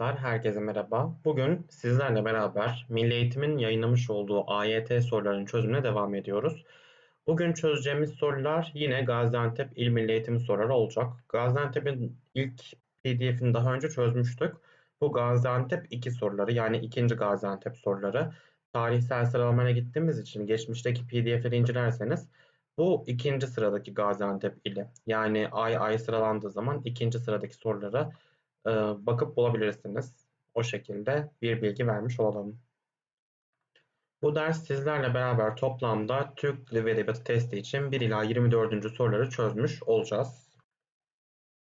arkadaşlar, herkese merhaba. Bugün sizlerle beraber Milli Eğitim'in yayınlamış olduğu AYT sorularının çözümüne devam ediyoruz. Bugün çözeceğimiz sorular yine Gaziantep İl Milli Eğitimi soruları olacak. Gaziantep'in ilk PDF'ini daha önce çözmüştük. Bu Gaziantep 2 soruları yani ikinci Gaziantep soruları. Tarihsel sıralamaya gittiğimiz için geçmişteki PDF'leri incelerseniz bu ikinci sıradaki Gaziantep ili. Yani ay ay sıralandığı zaman ikinci sıradaki soruları e, bakıp bulabilirsiniz. O şekilde bir bilgi vermiş olalım. Bu ders sizlerle beraber toplamda Türk Dili ve Edebiyatı testi için 1 ila 24. soruları çözmüş olacağız.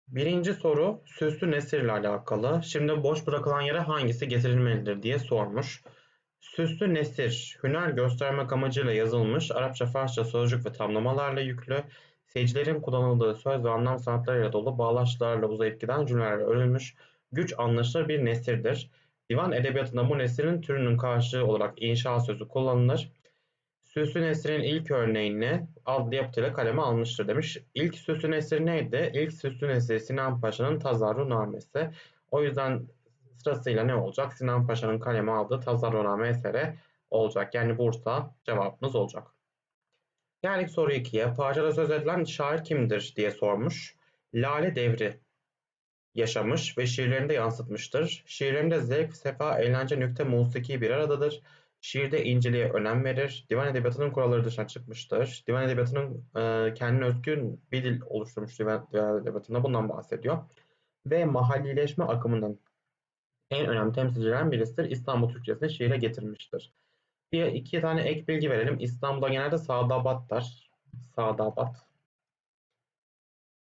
Birinci soru süslü nesir ile alakalı. Şimdi boş bırakılan yere hangisi getirilmelidir diye sormuş. Süslü nesir, hüner göstermek amacıyla yazılmış, Arapça, Farsça sözcük ve tamlamalarla yüklü, seyircilerin kullanıldığı söz ve anlam sanatlarıyla dolu bağlaçlarla uzayıp giden cümlelerle örülmüş, güç anlaşılır bir nesirdir. Divan edebiyatında bu nesirin türünün karşılığı olarak inşa sözü kullanılır. Süslü Nesir'in ilk örneğini adlı yapıtıyla kaleme almıştır demiş. İlk Süslü Nesir neydi? İlk Süslü Nesir Sinan Paşa'nın Tazarrunamesi. O yüzden sırasıyla ne olacak? Sinan Paşa'nın kaleme aldığı Tazarruname eseri olacak. Yani Bursa cevabımız olacak. Geldik soru 2'ye. Parçada söz edilen şair kimdir diye sormuş. Lale Devri yaşamış ve şiirlerinde yansıtmıştır. Şiirlerinde zevk, sefa, eğlence, nükte, musiki bir aradadır. Şiirde inceliğe önem verir. Divan edebiyatının kuralları dışına çıkmıştır. Divan edebiyatının e, kendine özgün bir dil oluşturmuş divan, divan edebiyatında bundan bahsediyor. Ve mahallileşme akımının en önemli temsilcilerinden birisidir. İstanbul Türkçesini şiire getirmiştir. Bir iki tane ek bilgi verelim. İstanbul'da genelde Sadabat der. Sadabat.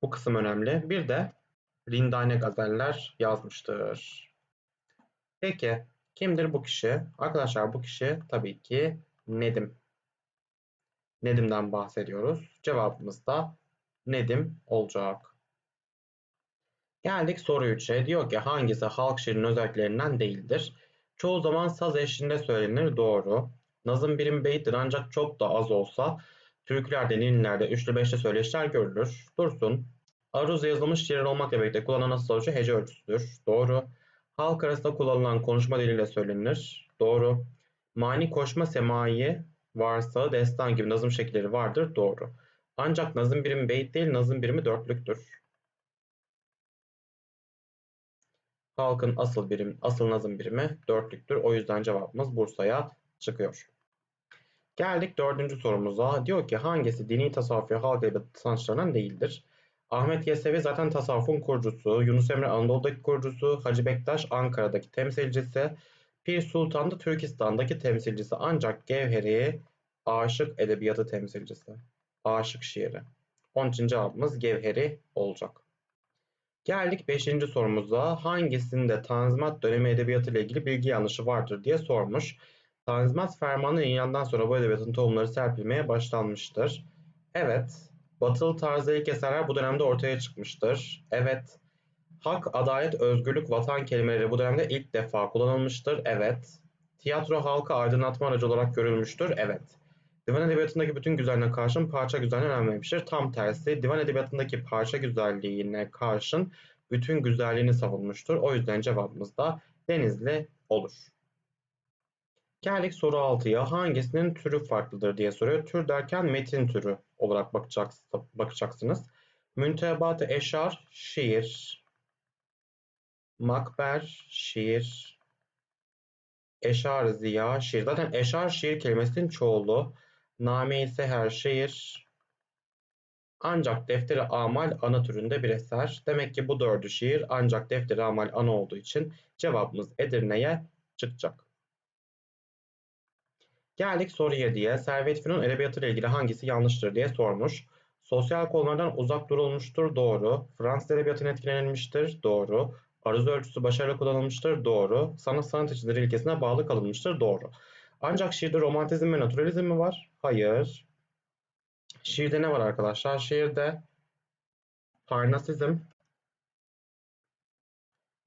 Bu kısım önemli. Bir de Rindane gazeller yazmıştır. Peki kimdir bu kişi? Arkadaşlar bu kişi tabii ki Nedim. Nedim'den bahsediyoruz. Cevabımız da Nedim olacak. Geldik soru 3'e. Diyor ki hangisi halk şiirinin özelliklerinden değildir? Çoğu zaman saz eşliğinde söylenir. Doğru. Nazım birim beyittir ancak çok da az olsa türkülerde, ninilerde, üçlü beşli söyleşiler görülür. Dursun. Aruz yazılmış şiirler olmakla birlikte kullanılan asıl ölçü hece ölçüsüdür. Doğru. Halk arasında kullanılan konuşma diliyle söylenir. Doğru. Mani koşma semai varsa destan gibi nazım şekilleri vardır. Doğru. Ancak nazım birimi beyit değil, nazım birimi dörtlüktür. Halkın asıl birim, asıl nazım birimi dörtlüktür. O yüzden cevabımız Bursa'ya çıkıyor. Geldik dördüncü sorumuza. Diyor ki hangisi dini tasavvuf ve halk edebiyatı sanatçılarından değildir? Ahmet Yesevi zaten tasavvufun kurucusu, Yunus Emre Anadolu'daki kurucusu, Hacı Bektaş Ankara'daki temsilcisi, Pir Sultan da Türkistan'daki temsilcisi ancak Gevheri aşık edebiyatı temsilcisi. Aşık şiiri. Onun için cevabımız Gevheri olacak. Geldik 5. sorumuza. Hangisinde Tanzimat dönemi edebiyatı ile ilgili bilgi yanlışı vardır diye sormuş. Tanzimat fermanı ilandan sonra bu edebiyatın tohumları serpilmeye başlanmıştır. Evet. Batılı tarzda ilk eserler bu dönemde ortaya çıkmıştır. Evet. Hak, adalet, özgürlük, vatan kelimeleri bu dönemde ilk defa kullanılmıştır. Evet. Tiyatro halkı aydınlatma aracı olarak görülmüştür. Evet. Divan edebiyatındaki bütün güzelliğine karşın parça güzelliğine önem vermiştir. Tam tersi divan edebiyatındaki parça güzelliğine karşın bütün güzelliğini savunmuştur. O yüzden cevabımız da Denizli olur. Geldik soru 6'ya. Hangisinin türü farklıdır diye soruyor. Tür derken metin türü olarak bakacaksınız. Müntebat-ı eşar, şiir. Makber, şiir. Eşar ziya, şiir. Zaten eşar şiir kelimesinin çoğulu. Name ise her şiir. Ancak defteri amal ana türünde bir eser. Demek ki bu dördü şiir ancak defteri amal ana olduğu için cevabımız Edirne'ye çıkacak. Geldik soru 7'ye. Servet Fünun edebiyatı ile ilgili hangisi yanlıştır diye sormuş. Sosyal konulardan uzak durulmuştur. Doğru. Fransız edebiyatına etkilenilmiştir. Doğru. Aruz ölçüsü başarılı kullanılmıştır. Doğru. Sanat sanat içindir ilkesine bağlı kalınmıştır. Doğru. Ancak şiirde romantizm ve naturalizm mi var? Hayır. Şiirde ne var arkadaşlar? Şiirde parnasizm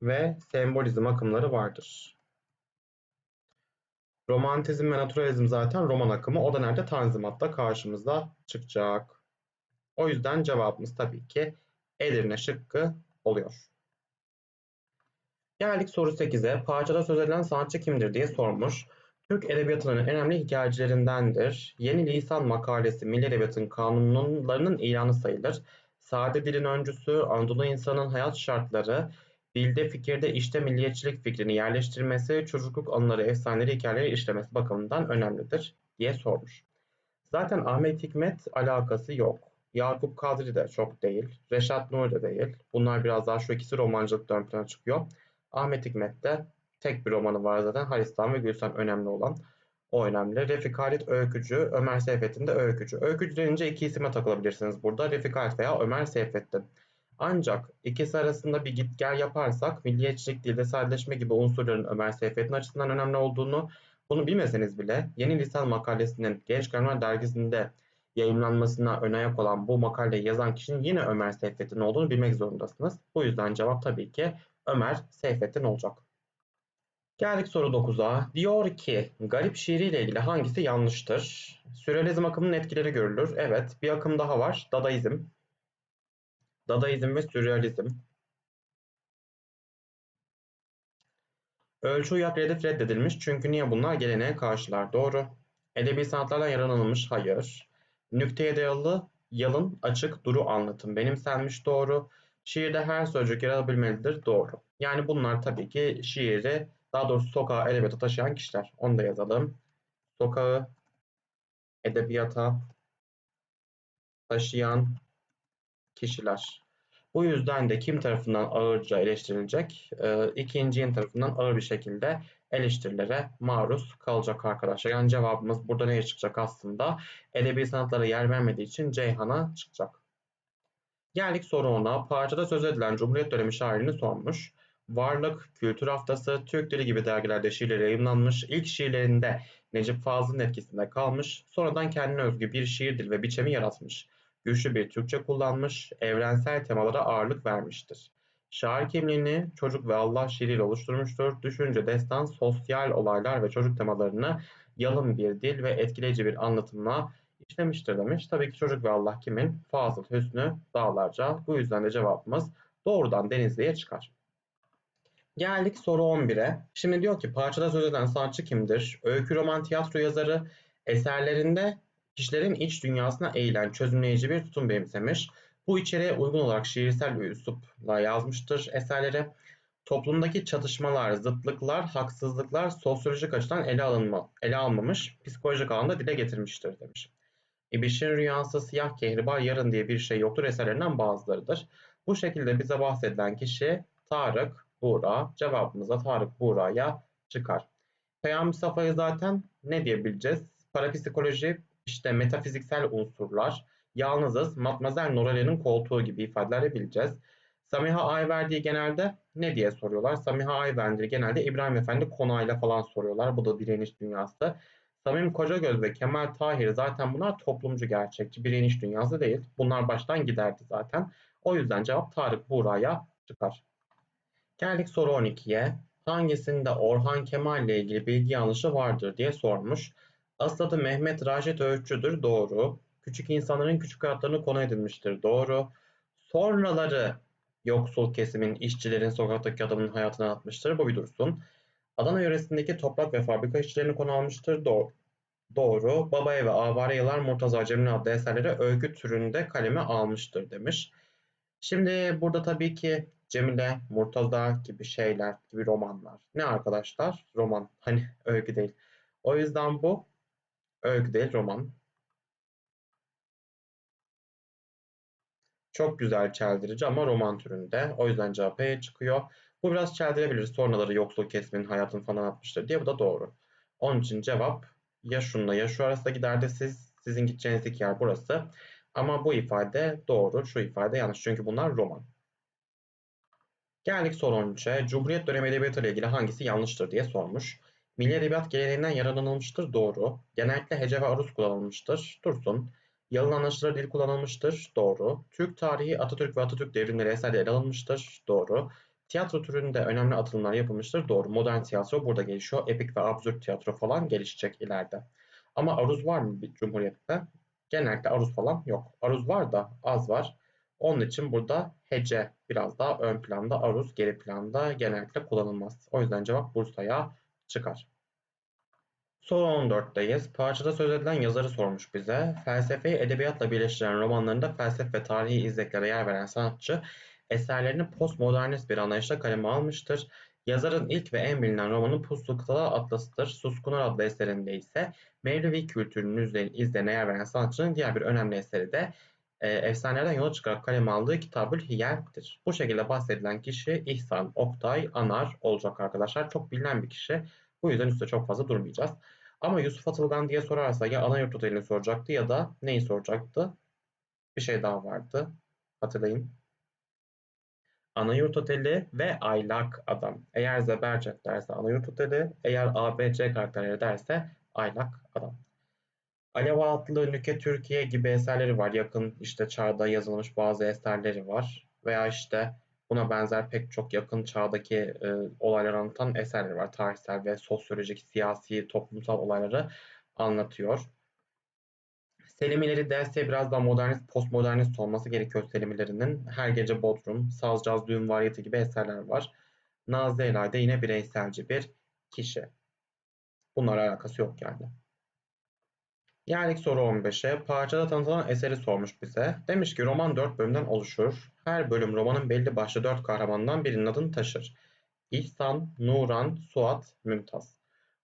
ve sembolizm akımları vardır. Romantizm ve naturalizm zaten roman akımı. O da nerede? Tanzimat'ta karşımıza çıkacak. O yüzden cevabımız tabii ki Edirne şıkkı oluyor. Geldik soru 8'e. Parçada söz edilen sanatçı kimdir diye sormuş. Türk edebiyatının önemli hikayecilerindendir. Yeni Lisan makalesi Milli Edebiyatın kanunlarının ilanı sayılır. Sade dilin öncüsü, Anadolu insanın hayat şartları, dilde, fikirde, işte milliyetçilik fikrini yerleştirmesi, çocukluk anıları, efsaneleri, hikayeleri işlemesi bakımından önemlidir diye sormuş. Zaten Ahmet Hikmet alakası yok. Yakup Kadri de çok değil. Reşat Nur da değil. Bunlar biraz daha şu ikisi romancılıkta ön plana çıkıyor. Ahmet Hikmet'te tek bir romanı var zaten. Halistan ve Gülsen önemli olan. O önemli. Refik Halit Öykücü, Ömer Seyfettin de Öykücü. Öykücü denince iki isime takılabilirsiniz burada. Refik Halit veya Ömer Seyfettin. Ancak ikisi arasında bir git gel yaparsak milliyetçilik, dilde sadeleşme gibi unsurların Ömer Seyfettin açısından önemli olduğunu bunu bilmeseniz bile Yeni Lisan makalesinin Genç Kalemler dergisinde yayınlanmasına ön ayak olan bu makaleyi yazan kişinin yine Ömer Seyfettin olduğunu bilmek zorundasınız. Bu yüzden cevap tabii ki Ömer Seyfettin olacak. Geldik soru 9'a. Diyor ki garip şiiriyle ilgili hangisi yanlıştır? Sürrealizm akımının etkileri görülür. Evet bir akım daha var. Dadaizm. Dadaizm ve sürrealizm. Ölçü uyak redef reddedilmiş çünkü niye bunlar geleneğe karşılar? Doğru. Edebi sanatlardan yararlanılmış? Hayır. Nükteye dayalı yalın, açık, duru anlatım benimsenmiş? Doğru. Şiirde her sözcük yer alabilmelidir? Doğru. Yani bunlar tabii ki şiiri, daha doğrusu sokağa edebiyata taşıyan kişiler. Onu da yazalım. Sokağı edebiyata taşıyan kişiler. Bu yüzden de kim tarafından ağırca eleştirilecek? E, ikincinin tarafından ağır bir şekilde eleştirilere maruz kalacak arkadaşlar. Yani cevabımız burada neye çıkacak aslında? Edebi sanatlara yer vermediği için Ceyhan'a çıkacak. Geldik soru ona. Parçada söz edilen Cumhuriyet dönemi şairini sormuş. Varlık, Kültür Haftası, Türk Dili gibi dergilerde şiirleri yayınlanmış. İlk şiirlerinde Necip Fazıl'ın etkisinde kalmış. Sonradan kendine özgü bir şiir dil ve biçimi yaratmış güçlü bir Türkçe kullanmış, evrensel temalara ağırlık vermiştir. Şair kimliğini çocuk ve Allah şiiriyle oluşturmuştur. Düşünce, destan, sosyal olaylar ve çocuk temalarını yalın bir dil ve etkileyici bir anlatımla işlemiştir demiş. Tabii ki çocuk ve Allah kimin? Fazıl Hüsnü Dağlarca. Bu yüzden de cevabımız doğrudan Denizli'ye çıkar. Geldik soru 11'e. Şimdi diyor ki parçada söz eden sanatçı kimdir? Öykü roman tiyatro yazarı eserlerinde kişilerin iç dünyasına eğilen çözümleyici bir tutum benimsemiş. Bu içeriğe uygun olarak şiirsel bir üslupla yazmıştır eserleri. Toplumdaki çatışmalar, zıtlıklar, haksızlıklar sosyolojik açıdan ele, alınma, ele almamış, psikolojik alanda dile getirmiştir demiş. İbiş'in rüyası siyah kehribar yarın diye bir şey yoktur eserlerinden bazılarıdır. Bu şekilde bize bahsedilen kişi Tarık Buğra. Cevabımız da Tarık Buğra'ya çıkar. Peyami Safa'yı zaten ne diyebileceğiz? Parapsikoloji işte metafiziksel unsurlar, yalnızız, Matmazel Norale'nin koltuğu gibi ifadeler bileceğiz. Samiha Ayverdi'yi genelde ne diye soruyorlar? Samiha Ayverdi'yi genelde İbrahim Efendi konağıyla falan soruyorlar. Bu da direniş dünyası. Samim Kocagöz ve Kemal Tahir zaten bunlar toplumcu gerçekçi. Direniş dünyası değil. Bunlar baştan giderdi zaten. O yüzden cevap Tarık Buğra'ya çıkar. Geldik soru 12'ye. Hangisinde Orhan Kemal ile ilgili bilgi yanlışı vardır diye sormuş. Asıl adı Mehmet Raşit Öğütçü'dür. Doğru. Küçük insanların küçük hayatlarını konu edilmiştir. Doğru. Sonraları yoksul kesimin, işçilerin, sokaktaki adamın hayatını atmıştır. Bu bir dursun. Adana yöresindeki toprak ve fabrika işçilerini konu almıştır. Doğru. Doğru. Babaya ve Avare Yılar Murtaza Cemil adlı eserleri öykü türünde kaleme almıştır demiş. Şimdi burada tabii ki Cemile, Murtaza gibi şeyler, gibi romanlar. Ne arkadaşlar? Roman. Hani öykü değil. O yüzden bu Öykü değil roman. Çok güzel çeldirici ama roman türünde. O yüzden cevap E çıkıyor. Bu biraz çeldirebilir. Sonraları yoksul kesimin hayatını falan atmıştır diye bu da doğru. Onun için cevap ya şunla ya şu arasında giderdi siz. Sizin gideceğiniz yer burası. Ama bu ifade doğru, şu ifade yanlış. Çünkü bunlar roman. Geldik soru 13'e. Cumhuriyet dönemi edebiyatı ile ilgili hangisi yanlıştır diye sormuş. Milli edebiyat geleneğinden yararlanılmıştır. Doğru. Genellikle hece ve aruz kullanılmıştır. Dursun. Yalın anlaşılır dil kullanılmıştır. Doğru. Türk tarihi Atatürk ve Atatürk devrimleri eserde ele alınmıştır. Doğru. Tiyatro türünde önemli atılımlar yapılmıştır. Doğru. Modern tiyatro burada gelişiyor. Epik ve absürt tiyatro falan gelişecek ileride. Ama aruz var mı bir cumhuriyette? Genellikle aruz falan yok. Aruz var da az var. Onun için burada hece biraz daha ön planda, aruz geri planda genellikle kullanılmaz. O yüzden cevap Bursa'ya çıkar. Soru 14'teyiz. Parçada söz edilen yazarı sormuş bize. Felsefeyi edebiyatla birleştiren romanlarında felsefe ve tarihi izleklere yer veren sanatçı eserlerini postmodernist bir anlayışla kaleme almıştır. Yazarın ilk ve en bilinen romanı Puslu Kıtalar Atlası'dır. Suskunlar adlı eserinde ise Mevlevi kültürünün izlerine yer veren sanatçının diğer bir önemli eseri de e, efsanelerden yola çıkarak kaleme aldığı Kitabül Hiyer'dir. Bu şekilde bahsedilen kişi İhsan Oktay Anar olacak arkadaşlar. Çok bilinen bir kişi. Bu yüzden üstte çok fazla durmayacağız. Ama Yusuf Atılgan diye sorarsa ya ana yurt otelini soracaktı ya da neyi soracaktı? Bir şey daha vardı. Hatırlayın. Ana yurt oteli ve aylak adam. Eğer Zebercet derse ana yurt oteli, eğer ABC karakterleri derse aylak adam. Alev Atlı, Nüke Türkiye gibi eserleri var. Yakın işte çağda yazılmış bazı eserleri var. Veya işte buna benzer pek çok yakın çağdaki e, olayları anlatan eserleri var. Tarihsel ve sosyolojik, siyasi, toplumsal olayları anlatıyor. Selimileri derse biraz daha modernist, postmodernist olması gerekiyor Selimilerinin. Her Gece Bodrum, Sazcaz Düğün Variyeti gibi eserler var. Nazlı Elay da yine bireyselci bir kişi. Bunlarla alakası yok yani. Geldik soru 15'e. Parçada tanıtılan eseri sormuş bize. Demiş ki roman 4 bölümden oluşur. Her bölüm romanın belli başlı 4 kahramanından birinin adını taşır. İhsan, Nuran, Suat, Mümtaz.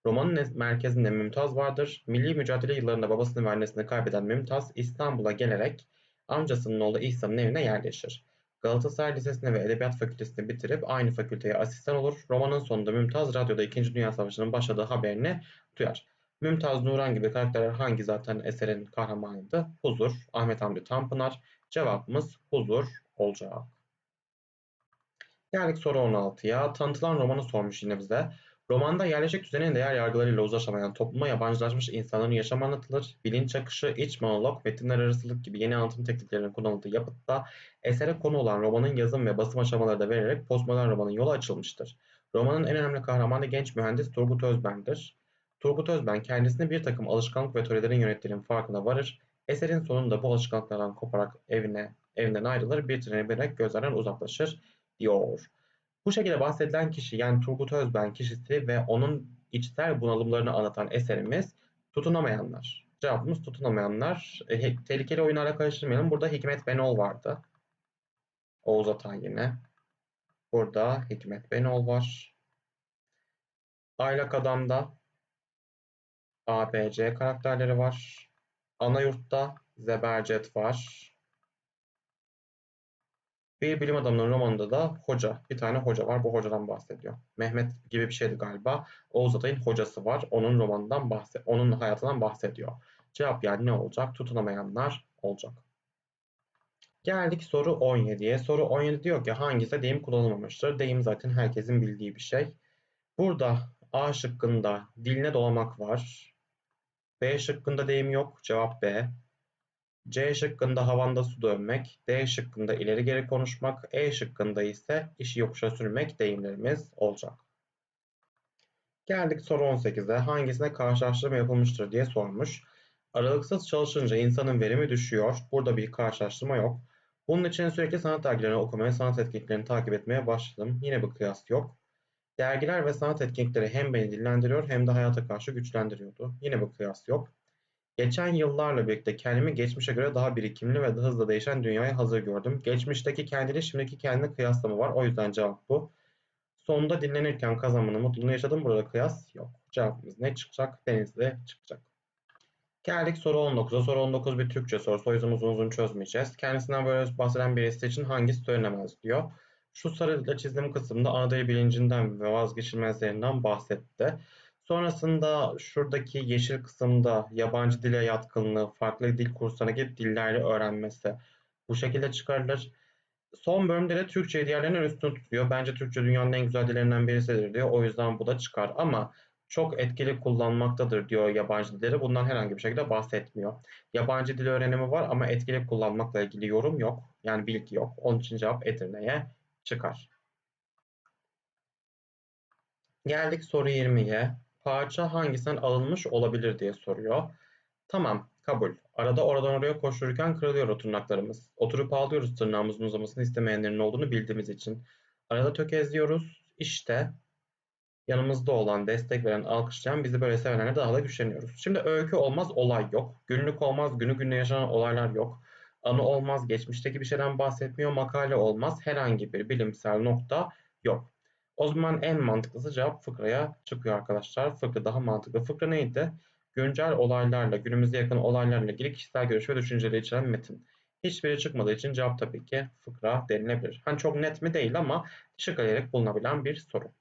Romanın merkezinde Mümtaz vardır. Milli mücadele yıllarında babasını ve annesini kaybeden Mümtaz İstanbul'a gelerek amcasının oğlu İhsan'ın evine yerleşir. Galatasaray Lisesi'ni ve Edebiyat Fakültesini bitirip aynı fakülteye asistan olur. Romanın sonunda Mümtaz radyoda 2. Dünya Savaşı'nın başladığı haberini duyar. Mümtaz Nuran gibi karakterler hangi zaten eserin kahramanıydı? Huzur, Ahmet Hamdi Tanpınar. Cevabımız huzur olacak. Geldik soru 16'ya. Tanıtılan romanı sormuş yine bize. Romanda yerleşik düzenin değer yargılarıyla uzlaşamayan topluma yabancılaşmış insanların yaşamı anlatılır. Bilinç akışı, iç monolog, metinler arasılık gibi yeni anlatım tekniklerinin kullanıldığı yapıtta esere konu olan romanın yazım ve basım aşamaları da vererek postmodern romanın yolu açılmıştır. Romanın en önemli kahramanı genç mühendis Turgut Özben'dir. Turgut Özben kendisini bir takım alışkanlık ve törelerin yönettiğinin farkına varır. Eserin sonunda bu alışkanlıklardan koparak evine, evinden ayrılır, bir trene binerek gözlerden uzaklaşır diyor. Bu şekilde bahsedilen kişi yani Turgut Özben kişisi ve onun içsel bunalımlarını anlatan eserimiz Tutunamayanlar. Cevabımız tutunamayanlar. E, tehlikeli oyunlarla karıştırmayalım. Burada Hikmet Benol vardı. Oğuz Atan yine. Burada Hikmet Benol var. Aylak Adam'da ABC karakterleri var. Ana yurtta Zebercet var. Bir bilim adamının romanında da hoca, bir tane hoca var. Bu hocadan bahsediyor. Mehmet gibi bir şeydi galiba. Oğuz Atay'ın hocası var. Onun romanından bahset, onun hayatından bahsediyor. Cevap yani ne olacak? Tutunamayanlar olacak. Geldik soru 17'ye. Soru 17 diyor ki hangisi deyim kullanılmamıştır? Deyim zaten herkesin bildiği bir şey. Burada A şıkkında diline dolamak var. B şıkkında deyim yok. Cevap B. C şıkkında havanda su dönmek, D şıkkında ileri geri konuşmak, E şıkkında ise işi yokuşa sürmek deyimlerimiz olacak. Geldik soru 18'e. Hangisine karşılaştırma yapılmıştır diye sormuş. Aralıksız çalışınca insanın verimi düşüyor. Burada bir karşılaştırma yok. Bunun için sürekli sanat dergilerini okumaya, sanat etkinliklerini takip etmeye başladım. Yine bir kıyas yok. Dergiler ve sanat etkinlikleri hem beni dillendiriyor hem de hayata karşı güçlendiriyordu. Yine bir kıyas yok. Geçen yıllarla birlikte kendimi geçmişe göre daha birikimli ve hızla değişen dünyaya hazır gördüm. Geçmişteki kendiyle şimdiki kendine kıyaslama var. O yüzden cevap bu. Sonunda dinlenirken kazanmanın mutluluğunu yaşadım. Burada kıyas yok. Cevabımız ne çıkacak? Denizli çıkacak. Geldik soru 19'a. Soru 19 bir Türkçe sorusu. O yüzden uzun uzun çözmeyeceğiz. Kendisinden böyle bahseden birisi için hangisi söylenemez diyor. Şu sarıyla çizdiğim kısımda Anadolu bilincinden ve vazgeçilmezlerinden bahsetti. Sonrasında şuradaki yeşil kısımda yabancı dile yatkınlığı, farklı dil kurslarına gidip dilleri öğrenmesi bu şekilde çıkarılır. Son bölümde de Türkçeyi diğerlerinden üstün tutuyor. Bence Türkçe dünyanın en güzel dillerinden birisidir diyor. O yüzden bu da çıkar. Ama çok etkili kullanmaktadır diyor yabancı dilleri. Bundan herhangi bir şekilde bahsetmiyor. Yabancı dil öğrenimi var ama etkili kullanmakla ilgili yorum yok. Yani bilgi yok. Onun için cevap Edirne'ye çıkar. Geldik soru 20'ye parça hangisinden alınmış olabilir diye soruyor. Tamam. Kabul. Arada oradan oraya koştururken kırılıyor o tırnaklarımız. Oturup ağlıyoruz tırnağımızın uzamasını istemeyenlerin olduğunu bildiğimiz için. Arada tökezliyoruz. İşte yanımızda olan, destek veren, alkışlayan, bizi böyle sevenlerle daha da güçleniyoruz. Şimdi öykü olmaz, olay yok. Günlük olmaz, günü gününe yaşanan olaylar yok. Anı olmaz, geçmişteki bir şeyden bahsetmiyor, makale olmaz, herhangi bir bilimsel nokta yok. O zaman en mantıklısı cevap fıkraya çıkıyor arkadaşlar. Fıkra daha mantıklı. Fıkra neydi? Güncel olaylarla, günümüze yakın olaylarla ilgili kişisel görüş ve düşünceleri içeren metin. Hiçbiri çıkmadığı için cevap tabii ki fıkra denilebilir. Hani çok net mi değil ama şık bulunabilen bir soru.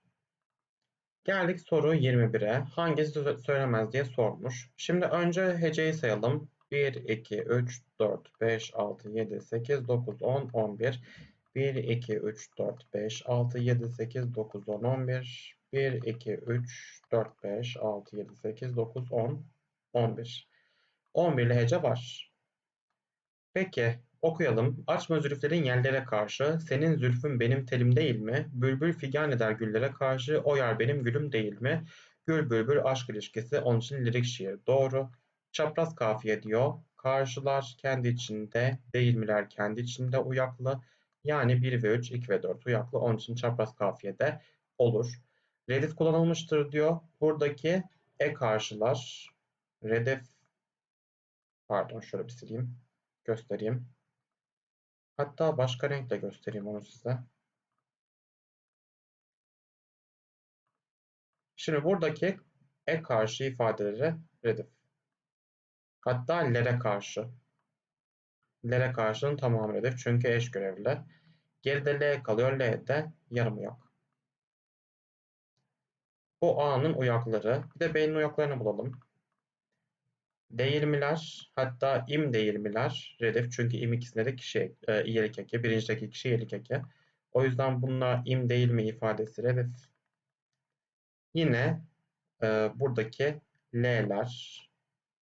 Geldik soru 21'e. Hangisi söylemez diye sormuş. Şimdi önce heceyi sayalım. 1, 2, 3, 4, 5, 6, 7, 8, 9, 10, 11. 1, 2, 3, 4, 5, 6, 7, 8, 9, 10, 11. 1, 2, 3, 4, 5, 6, 7, 8, 9, 10, 11. 11 ile hece var. Peki okuyalım. Açma zülüflerin yerlere karşı, senin zülfün benim telim değil mi? Bülbül figan eder güllere karşı, o yer benim gülüm değil mi? Gül bülbül aşk ilişkisi, onun için lirik şiir. Doğru. Çapraz kafiye diyor. Karşılar kendi içinde, değil miler kendi içinde uyaklı. Yani 1 ve 3, 2 ve 4 uyaklı. Onun için çapraz kafiyede olur. Redif kullanılmıştır diyor. Buradaki e karşılar, redef, pardon şöyle bir sileyim, göstereyim. Hatta başka renkle göstereyim onu size. Şimdi buradaki e karşı ifadeleri redif. Hatta lere karşı. Lere karşının tamamı redif çünkü eş görevli. Geride L kalıyor. L'de yarım uyak. Bu A'nın uyakları. Bir de B'nin uyaklarını bulalım. Değilmiler hatta im değilmiler redif çünkü im ikisinde de kişi e, iyelik eki. Birincideki kişi iyelik eki. O yüzden bununla im değil mi ifadesi redif. Yine e, buradaki L'ler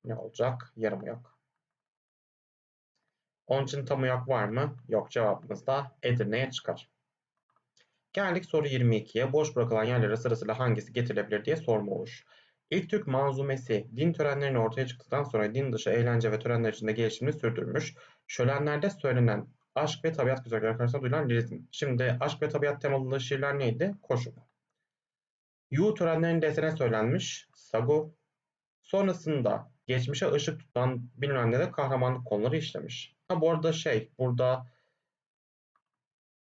ne olacak? Yarım uyak. Onun için tam uyak var mı? Yok cevabımız da Edirne'ye çıkar. Geldik soru 22'ye. Boş bırakılan yerlere sırasıyla hangisi getirilebilir diye sorma olmuş. İlk Türk manzumesi din törenlerinin ortaya çıktıktan sonra din dışı eğlence ve törenler içinde gelişimini sürdürmüş. Şölenlerde söylenen aşk ve tabiat güzellikleri karşısında duyulan lirizm. Şimdi aşk ve tabiat temalı şiirler neydi? Koşu. Yu törenlerinde esene söylenmiş. Sagu. Sonrasında geçmişe ışık tutan bilmem ne de kahramanlık konuları işlemiş. Ha bu arada şey burada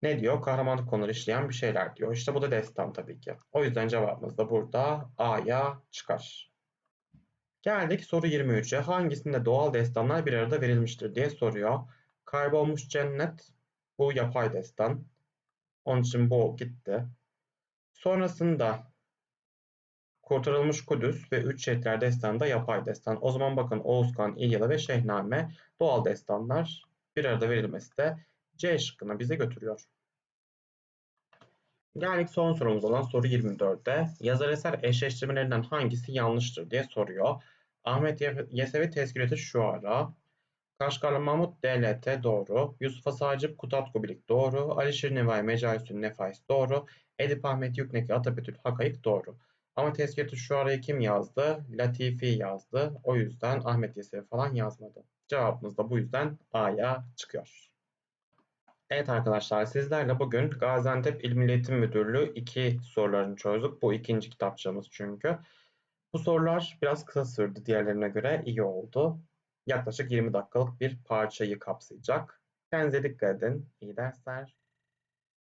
ne diyor? Kahramanlık konuları işleyen bir şeyler diyor. İşte bu da destan tabii ki. O yüzden cevabımız da burada A'ya çıkar. Geldik soru 23'e. Hangisinde doğal destanlar bir arada verilmiştir diye soruyor. Kaybolmuş cennet bu yapay destan. Onun için bu gitti. Sonrasında Kurtarılmış Kudüs ve Üç Şehitler Destanı da yapay destan. O zaman bakın Oğuzkan, İlyada ve Şehname doğal destanlar bir arada verilmesi de C şıkkına bize götürüyor. Geldik son sorumuz olan soru 24'te. Yazar eser eşleştirmelerinden hangisi yanlıştır diye soruyor. Ahmet Yesevi Tezkireti şu ara. Kaşgarlı Mahmut DLT doğru. Yusuf Asacip Kutat Kubilik doğru. Alişir Nevai Mecaisün Nefais doğru. Edip Ahmet Yükneki Atabetül Hakayık doğru. Ama tezkireti şu araya kim yazdı? Latifi yazdı. O yüzden Ahmet Yesevi falan yazmadı. Cevabımız da bu yüzden A'ya çıkıyor. Evet arkadaşlar sizlerle bugün Gaziantep İl Milli Eğitim Müdürlüğü 2 sorularını çözdük. Bu ikinci kitapçamız çünkü. Bu sorular biraz kısa sürdü diğerlerine göre iyi oldu. Yaklaşık 20 dakikalık bir parçayı kapsayacak. Kendinize dikkat edin. İyi dersler.